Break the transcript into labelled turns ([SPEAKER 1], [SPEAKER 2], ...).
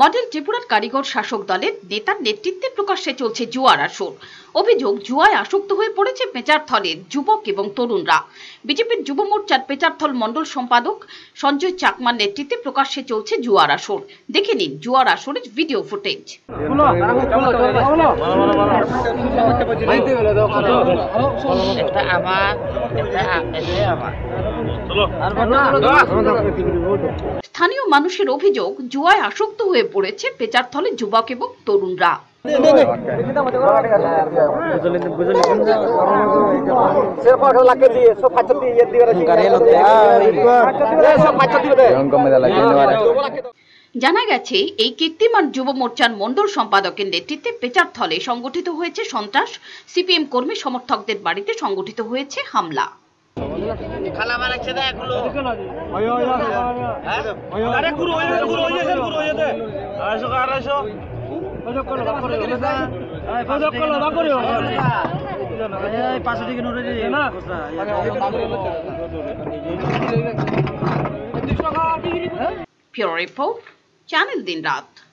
[SPEAKER 1] Model ত্রিপুরার কারিগর শাসক দলের নেতার নেতৃত্বে প্রকাশ্যে চলছে জুয়ার আসর। অভিযোগ, জুয়ায় আসক্ত হয়ে পড়েছে পেচারথলের যুবক এবং তরুণরা। বিজেপির যুব মোর্চার পেচারথল মণ্ডল সম্পাদক সঞ্জয় চাকমার নেতৃত্বে প্রকাশ্যে চলছে জুয়ার আসর। দেখে নিন জুয়ার আসরের ভিডিও ফুটেজ।
[SPEAKER 2] একটা আমার একটা আমার
[SPEAKER 1] স্থানীয় মানুষের অভিযোগ জুয়ায় আসক্ত হয়ে পড়েছে পেচারথলের যুবক এবং তরুণরা জানা গেছে এই কীর্তিমান যুব মোর্চার মণ্ডল সম্পাদকের নেতৃত্বে পেচারথলে সংগঠিত হয়েছে সন্ত্রাস। সিপিএম কর্মী সমর্থকদের বাড়িতে সংগঠিত হয়েছে হামলা।
[SPEAKER 3] গুরু হয়ে? হয়ে?
[SPEAKER 4] পাঁচশো নোট
[SPEAKER 3] না।
[SPEAKER 1] রিপোর্ট। चैनल दिन रात।